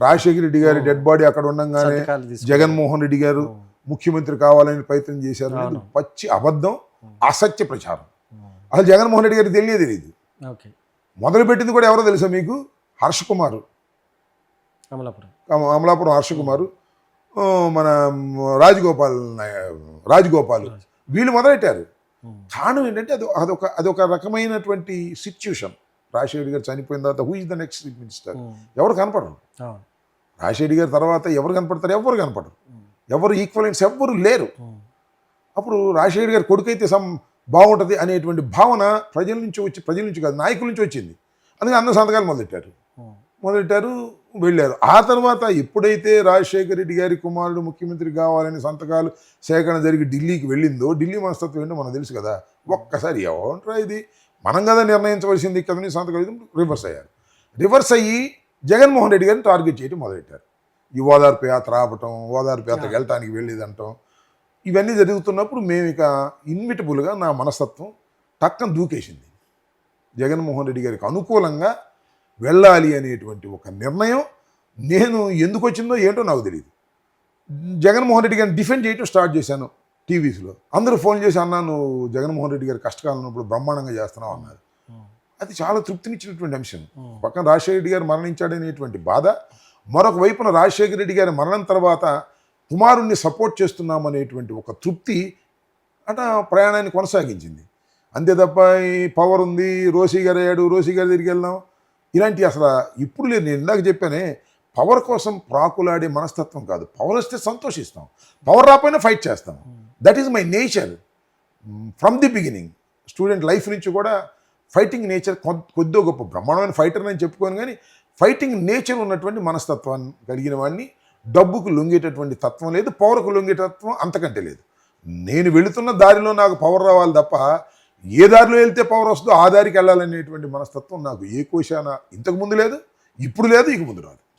రాజశేఖర రెడ్డి గారి dead body అక్కడ ఉండగానే. జగన్మోహన్ రెడ్డి గారు ముఖ్యమంత్రి కావాలని ప్రయత్నం చేశారు. పచ్చి అబద్ధం అసత్య ప్రచారం. అసలు జగన్మోహన్ రెడ్డి గారికి తెలియదు తెలియదు ఓకే. మొదలు పెట్టింది కూడా ఎవరో తెలుసా మీకు? హర్ష కుమార్ అమలాపురం అమ- అమలాపురం హర్ష కుమార్ మన రాజగోపాల్ రాజగోపాల్. వీళ్ళు మొదలెట్టారు. కారణం ఏంటంటే అది అదొక అదొక రకమైనటువంటి సిచ్యుషన్ రాజశేఖర్ గారు చనిపోయిన తర్వాత who is the next chief minister ఎవరు కనపడరు. రాజశేఖర్ గారి తర్వాత ఎవరు కనపడతారు? ఎవరు కనపడరు. ఎవరు ఈక్వలెంట్స్ ఎవ్వరు లేరు. అప్పుడు రాజశేఖర్ గారి కొడుకైతే సమ్ బాగుంటుంది అనేటువంటి భావన ప్రజల నుంచి వచ్చి ప్రజల నుంచి కాదు నాయకుల నుంచి వచ్చింది. అందుకే అందరూ సంతకాలు మొదలెట్టారు. మొదలెట్టారు వెళ్ళారు. ఆ తర్వాత ఎప్పుడైతే రాజశేఖర రెడ్డి గారి కుమారుడు ముఖ్యమంత్రి కావాలని సంతకాలు సేకరణ జరిగి ఢిల్లీకి వెళ్ళిందో ఢిల్లీ మనస్తత్వం ఏంటో మనకు తెలుసు కదా. ఒక్కసారి ఏమంటారా ఇది? మనం కదా నిర్ణయించవలసింది ఇక్కడ సంతకాలు రివర్స్ అయ్యారు. రివర్స్ అయ్యి జగన్మోహన్ రెడ్డి గారిని టార్గెట్ చేయడం మొదలెట్టారు. ఈ ఓదార్పు యాత్ర ఆపటం ఓదార్పు యాత్రకి వెళ్ళటానికి వెళ్ళేదంటాం ఇవన్నీ జరుగుతున్నప్పుడు మేము ఇక ఇన్విటబుల్గా నా మనస్తత్వం టక్కన దూకేసింది. జగన్మోహన్ రెడ్డి గారికి అనుకూలంగా వెళ్ళాలి అనేటువంటి ఒక నిర్ణయం నేను ఎందుకు వచ్చిందో ఏంటో నాకు తెలియదు జగన్మోహన్ రెడ్డి గారిని డిఫెండ్ చేయటం స్టార్ట్ చేశాను టీవీస్లో. అందరూ ఫోన్ చేసి అన్నా నువ్వు జగన్మోహన్ రెడ్డి గారి కష్టకాలం ఉన్నప్పుడు బ్రహ్మాండంగా చేస్తున్నావు అన్నారు. అది చాలా తృప్తినిచ్చినటువంటి అంశం. పక్కన రాజశేఖర రెడ్డి గారు మరణించాడనేటువంటి బాధ. మరొక వైపున రాజశేఖర రెడ్డి గారి మరణం తర్వాత కుమారుణ్ణి సపోర్ట్ చేస్తున్నామనేటువంటి ఒక తృప్తి అట ప్రయాణాన్ని కొనసాగించింది. అంతే తప్ప ఈ పవర్ ఉంది రోసీ గారు అయ్యాడు రోసీ గారి దగ్గరికి వెళ్దాం. ఇలాంటి అసలు ఇప్పుడు లేదు నేను ఇందాక చెప్పానే పవర్ కోసం ప్రాకులాడే మనస్తత్వం కాదు. పవర్ వస్తే సంతోషిస్తాం. పవర్ రాకపోయినా ఫైట్ చేస్తాం. That is my nature from the beginning student life నుంచి కూడా ఫైటింగ్ నేచర్ కొద్దిగా గొప్ప బ్రహ్మాండమైన ఫైటర్ అని చెప్పుకోను కానీ ఫైటింగ్ నేచర్ ఉన్నటువంటి మనస్తత్వాన్ని కలిగిన వాడిని డబ్బుకు లొంగేటటువంటి తత్వం లేదు పవర్కు లొంగే తత్వం అంతకంటే లేదు. నేను వెళుతున్న దారిలో నాకు పవర్ రావాలి తప్ప ఏ దారిలో వెళ్తే పవర్ వస్తుందో ఆ దారికి వెళ్ళాలనేటువంటి మనస్తత్వం నాకు ఏ కోశాన ఇంతకు ముందు లేదు ఇప్పుడు లేదు ఇక ముందు రాదు.